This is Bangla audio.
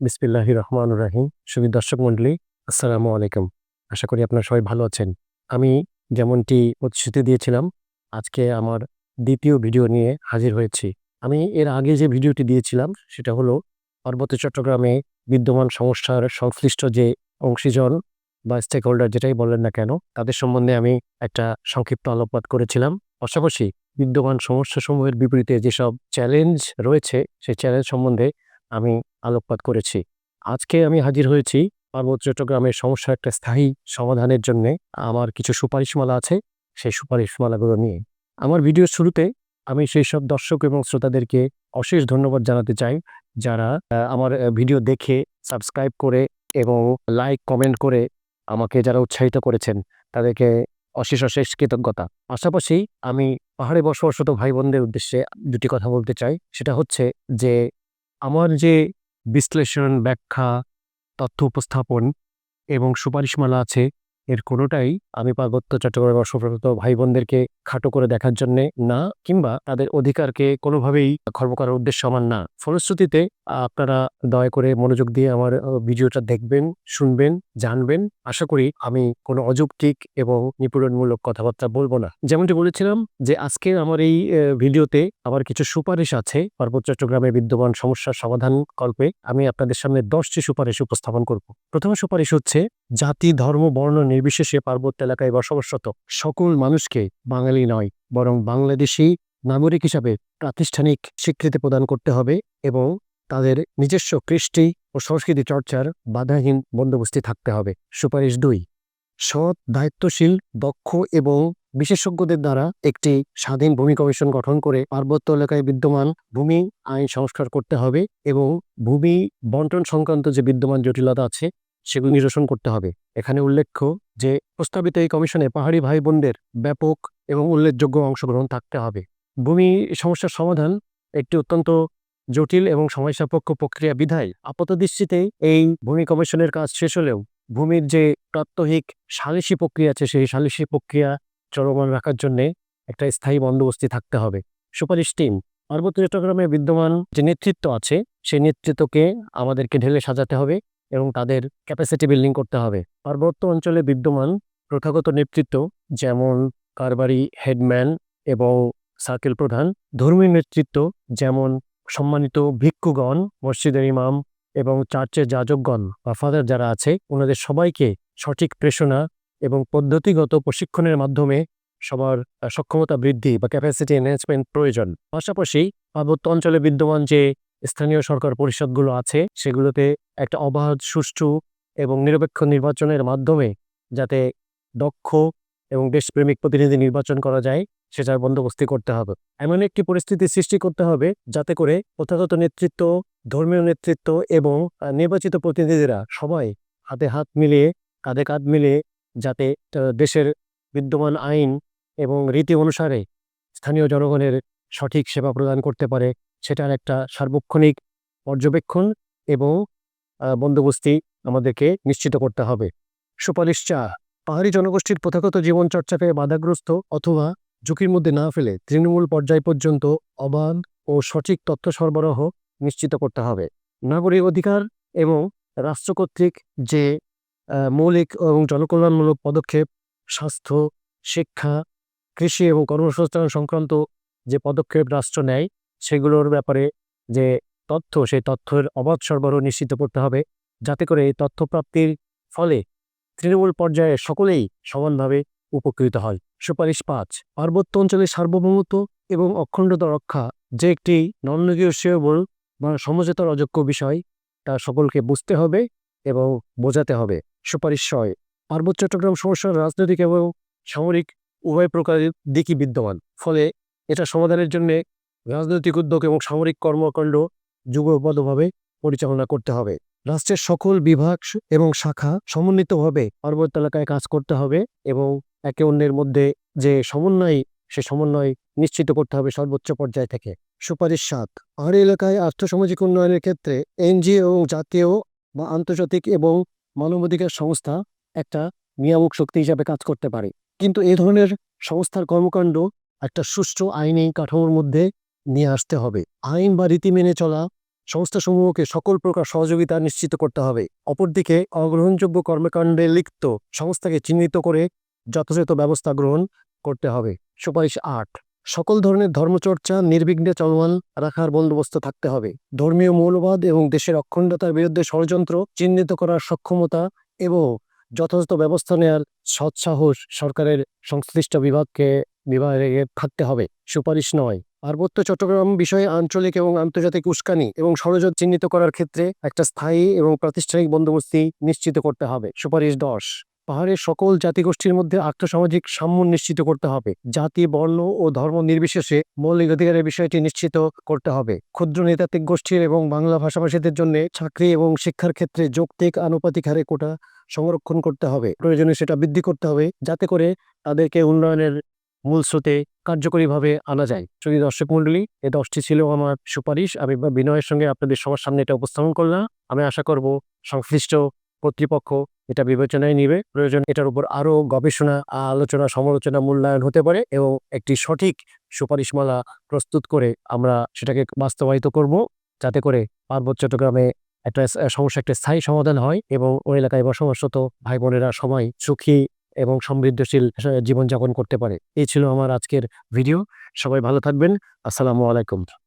বিসমিল্লাহির রহমান রাহিম। সুবি দর্শক মণ্ডলী, আসসালামু আলাইকুম। আশা করি আপনারা সবাই ভালো আছেন। আমি যেমনটি প্রতিশ্রুতি দিয়েছিলাম, আজকে আমার দ্বিতীয় ভিডিও নিয়ে হাজির হয়েছি। আমি এর আগে যে ভিডিওটি দিয়েছিলাম, সেটা হলো পার্বত্য চট্টগ্রামে বিদ্যমান সমস্যার সংশ্লিষ্ট যে অংশীজন বা স্টেক হোল্ডার যেটাই বলেন না কেন, তাদের সম্বন্ধে আমি একটা সংক্ষিপ্ত আলোকপাত করেছিলাম। পাশাপাশি বিদ্যমান সমস্যাসমূহের বিপরীতে যেসব চ্যালেঞ্জ রয়েছে, সেই চ্যালেঞ্জ সম্বন্ধে আমি আলোকপাত করেছি। আজকে আমি হাজির হয়েছি পার্বত্য চট্টগ্রামের সমস্যার একটা স্থায়ী সমাধানের জন্য। আমার কিছু সুপারিশমালা আছে, সেই সুপারিশমালাগুলো নিয়ে। আমার ভিডিওর শুরুতে আমি সেই সব দর্শক এবং শ্রোতাদেরকে অশেষ ধন্যবাদ জানাতে চাই, যারা আমার ভিডিও দেখে, সাবস্ক্রাইব করে এবং লাইক, কমেন্ট করে আমাকে যারা উৎসাহিত করেছেন, তাদেরকে অশেষ অশেষ কৃতজ্ঞতা। পাশাপাশি আমি পাহাড়ে বসবাসরত ভাই বোনদের উদ্দেশ্যে দুটি কথা বলতে চাই। সেটা হচ্ছে যে আমার যে বিশ্লেষণ ব্যাখ্যা তথ্য উপস্থাপন এবং সুপারিশমালা আছে এর কোনোটাই আমি পার্বত্য চট্টগ্রামের বসবাসরত ভাই বোনদেরকে খাটো করে দেখার জন্যে না, কিংবা তাদের অধিকারকে কোনোভাবেই খর্ব করার উদ্দেশ্য আমার না। ফলশ্রুতিতে আপনারা দয়া করে মনোযোগ দিয়ে আমার ভিডিওটা দেখবেন, শুনবেন, জানবেন। আশা করি আমি কোনো অযৌক্তিক এবং নিপীড়নমূলক কথাবার্তা বলব না। যেমনটি বলেছিলাম যে আজকে আমার এই ভিডিওতে আমার কিছু সুপারিশ আছে পার্বত্য চট্টগ্রামে বিদ্যমান সমস্যার সমাধান কল্পে। আমি আপনাদের সামনে দশটি সুপারিশ উপস্থাপন করব। প্রথম সুপারিশ হচ্ছে জাতি, ধর্ম, বর্ণ নির্বিশেষে পার্বত্য এলাকায় বসবাসরত সকল মানুষকে বাঙালি নয়, বরং বাংলাদেশি নাগরিক হিসাবে প্রাতিষ্ঠানিক স্বীকৃতি প্রদান করতে হবে এবং তাদের নিজস্ব কৃষ্টি ও সংস্কৃতি চর্চার বাধাহীন বন্দোবস্তি থাকতে হবে। সুপারিশ দুই, সৎ, দায়িত্বশীল, দক্ষ এবং বিশেষজ্ঞদের দ্বারা একটি স্বাধীন ভূমি কমিশন গঠন করে পার্বত্য এলাকায় বিদ্যমান ভূমি আইন সংস্কার করতে হবে এবং ভূমি বন্টন সংক্রান্ত যে বিদ্যমান জটিলতা আছে সেগুলি নিরসন করতে হবে। এখানে উল্লেখ্য যে, প্রস্তাবিত এই কমিশনে পাহাড়ি ভাই বোনদের ব্যাপক এবং উল্লেখযোগ্য অংশগ্রহণ থাকতে হবে। ভূমি সমস্যার সমাধান একটি অত্যন্ত জটিল এবং সময়সাপেক্ষ প্রক্রিয়া বিধায় আপাত দৃষ্টিতে এই ভূমি কমিশনের কাজ শেষ হলেও ভূমির যে প্রাত্যহিক সালিসি প্রক্রিয়া আছে, সেই সালিসি প্রক্রিয়া চলমান রাখার জন্যে একটা স্থায়ী বন্দোবস্তি থাকতে হবে। সুপারিশ টিম, পার্বত্য চট্টগ্রামে বিদ্যমান যে নেতৃত্ব আছে, সেই নেতৃত্বকে আমাদেরকে ঢেলে সাজাতে হবে। এবং তাদের ক্যাপাসিটি বিল্ডিং করতে হবে। পার্বত্য অঞ্চলে বিদ্যমান প্রথাগত নেতৃত্ব যেমন কারবারি হেডম্যান এবং সার্কেল প্রধান, ধর্মীয় নেতৃত্ব যেমন সম্মানিত ভিক্ষুগণ, মসজিদের ইমাম এবং চার্চের যাজকগণ বা ফাদার যারা আছে, ওনাদের সবাইকে সঠিক প্রেষণা এবং পদ্ধতিগত প্রশিক্ষণের মাধ্যমে সবার সক্ষমতা বৃদ্ধি বা ক্যাপাসিটি এনহ্যান্সমেন্ট প্রয়োজন। পাশাপাশি পার্বত্য অঞ্চলে বিদ্যমান যে স্থানীয় সরকার পরিষদগুলো আছে, সেগুলোতে একটা অবাধ, সুষ্ঠু এবং নিরপেক্ষ নির্বাচনের মাধ্যমে যাতে দক্ষ এবং দেশপ্রেমিক প্রতিনিধি নির্বাচন করা যায়, সেটার বন্দোবস্তি করতে হবে। এমন একটি পরিস্থিতি সৃষ্টি করতে হবে, যাতে করে প্রথাগত নেতৃত্ব, ধর্মীয় নেতৃত্ব এবং নির্বাচিত প্রতিনিধিরা সবাই হাতে হাত মিলিয়ে, কাঁধে কাঁধ মিলিয়ে যাতে দেশের বিদ্যমান আইন এবং রীতি অনুসারে স্থানীয় জনগণের সঠিক সেবা প্রদান করতে পারে। সেটার একটা সার্বক্ষণিক পর্যবেক্ষণ এবং বন্দোবস্তি আমাদেরকে নিশ্চিত করতে হবে। সুপারিশ চা, পাহাড়ি জনগোষ্ঠীর প্রথাগত জীবনচর্চাকে বাধাগ্রস্ত অথবা ঝুঁকির মধ্যে না ফেলে তৃণমূল পর্যায় পর্যন্ত অবাধ ও সঠিক তথ্য সরবরাহ নিশ্চিত করতে হবে। নাগরিক অধিকার এবং রাষ্ট্র কর্তৃক যে মৌলিক এবং জনকল্যাণমূলক পদক্ষেপ, স্বাস্থ্য, শিক্ষা, কৃষি এবং কর্মসংস্থান সংক্রান্ত যে পদক্ষেপ রাষ্ট্র নেয় সেগুলোর ব্যাপারে যে তথ্য, সেই তথ্যের অবাধ সরবরাহ নিশ্চিত করতে হবে যাতে করে এই তথ্য প্রাপ্তির ফলে তৃণমূল পর্যায়ে সকলেই সমানভাবে উপকৃত হয়। সুপারিশ পাঁচ, পার্বত্য অঞ্চলের সার্বভৌমত্ব এবং অখণ্ডতা রক্ষা যে একটি নন নেগোসিয়েবল বা সমঝোতার অযোগ্য বিষয়, তা সকলকে বুঝতে হবে এবং বোঝাতে হবে। সুপারিশ ছয়, পার্বত্য চট্টগ্রাম সমস্যার রাজনৈতিক এবং সামরিক উভয় প্রকারের দিকই বিদ্যমান। ফলে এটা সমাধানের জন্য রাজনৈতিক উদ্যোগ এবং সামরিক কর্মকাণ্ড যুগবদ্ধভাবে পরিচালনা করতে হবে। রাষ্ট্রের সকল বিভাগ এবং শাখা সমন্বিতভাবে পার্বত্য এলাকায় কাজ করতে হবে এবং একে অন্যের মধ্যে যে সমন্বয়, সে সমন্বয় নিশ্চিত করতে হবে সর্বোচ্চ পর্যায় থেকে। সুপারিশ সাত। পাহাড়ি এলাকায় আর্থসামাজিক উন্নয়নের ক্ষেত্রে এনজিও এবং জাতীয় বা আন্তর্জাতিক এবং মানবাধিকার সংস্থা একটা নিয়ামক শক্তি হিসাবে কাজ করতে পারে। কিন্তু এ ধরনের সংস্থার কর্মকাণ্ড একটা সুষ্ঠু আইনি কাঠামোর মধ্যে নিয়ে আসতে হবে। আইন বা রীতি মেনে চলা, সংস্থাসমূহকে সকল প্রকার সহযোগিতা নিশ্চিত করতে হবে। অপরদিকে, অগ্রহণযোগ্য কর্মকাণ্ডে লিপ্ত সংস্থাকে চিহ্নিত করে যথাযথ ব্যবস্থা গ্রহণ করতে হবে। সুপারিশ আট, সকল ধরনের ধর্মচর্চা নির্বিঘ্নে চলমান রাখার বন্দোবস্ত থাকতে হবে। ধর্মীয় মৌলবাদ এবং দেশের অখণ্ডতার বিরুদ্ধে ষড়যন্ত্র চিহ্নিত করার সক্ষমতা এবং যথাযথ ব্যবস্থা নেওয়ার সৎসাহস সরকারের সংশ্লিষ্ট বিভাগকে, বিভাগে থাকতে হবে। সুপারিশ নয়। পার্বত্য চট্টগ্রাম বিষয়ে আঞ্চলিক এবং আন্তর্জাতিক উস্কানি এবং ষড়যন্ত্র চিহ্নিত করার ক্ষেত্রে একটা স্থায়ী এবং প্রাতিষ্ঠানিক বন্দোবস্তি নিশ্চিত করতে হবে। সুপারিশ দশ। পাহাড়ের সকল জাতিগোষ্ঠীর মধ্যে আর্থসামাজিক সাম্য নিশ্চিত করতে হবে। জাতি, বর্ণ ও ধর্ম নির্বিশেষে মৌলিক অধিকারের বিষয়টি নিশ্চিত করতে হবে। ক্ষুদ্র নেতাত্ত্বিক গোষ্ঠীর এবং বাংলা ভাষাভাষীদের জন্য চাকরি এবং শিক্ষার ক্ষেত্রে যৌক্তিক আনুপাতিক হারে কোটা সংরক্ষণ করতে হবে। প্রয়োজনে সেটা বৃদ্ধি করতে হবে যাতে করে তাদেরকে উন্নয়নের মূল স্রোতে কার্যকরীভাবে আনা যায়। যদি দর্শক মন্ডলী এ দশটি ছিল আমার সুপারিশ। আমি বিনয়ের সঙ্গে আপনাদের সবার সামনে এটা উপস্থাপন করলাম। আমি আশা করব সংশ্লিষ্ট কর্তৃপক্ষ এটা বিবেচনায় নিবে। প্রয়োজন এটার উপর আরও গবেষণা, আলোচনা, সমালোচনা, মূল্যায়ন হতে পারে এবং একটি সঠিক সুপারিশমালা প্রস্তুত করে আমরা সেটাকে বাস্তবায়িত করব। যাতে করে পার্বত্য চট্টগ্রামে একটা সমস্যা, একটা স্থায়ী সমাধান হয় এবং ওই এলাকায় বসবাসরত ভাই বোনেরা সবাই সুখী এবং সমৃদ্ধশীল জীবনযাপন করতে পারে। এই ছিল আমার আজকের ভিডিও। সবাই ভালো থাকবেন। আসসালামু আলাইকুম।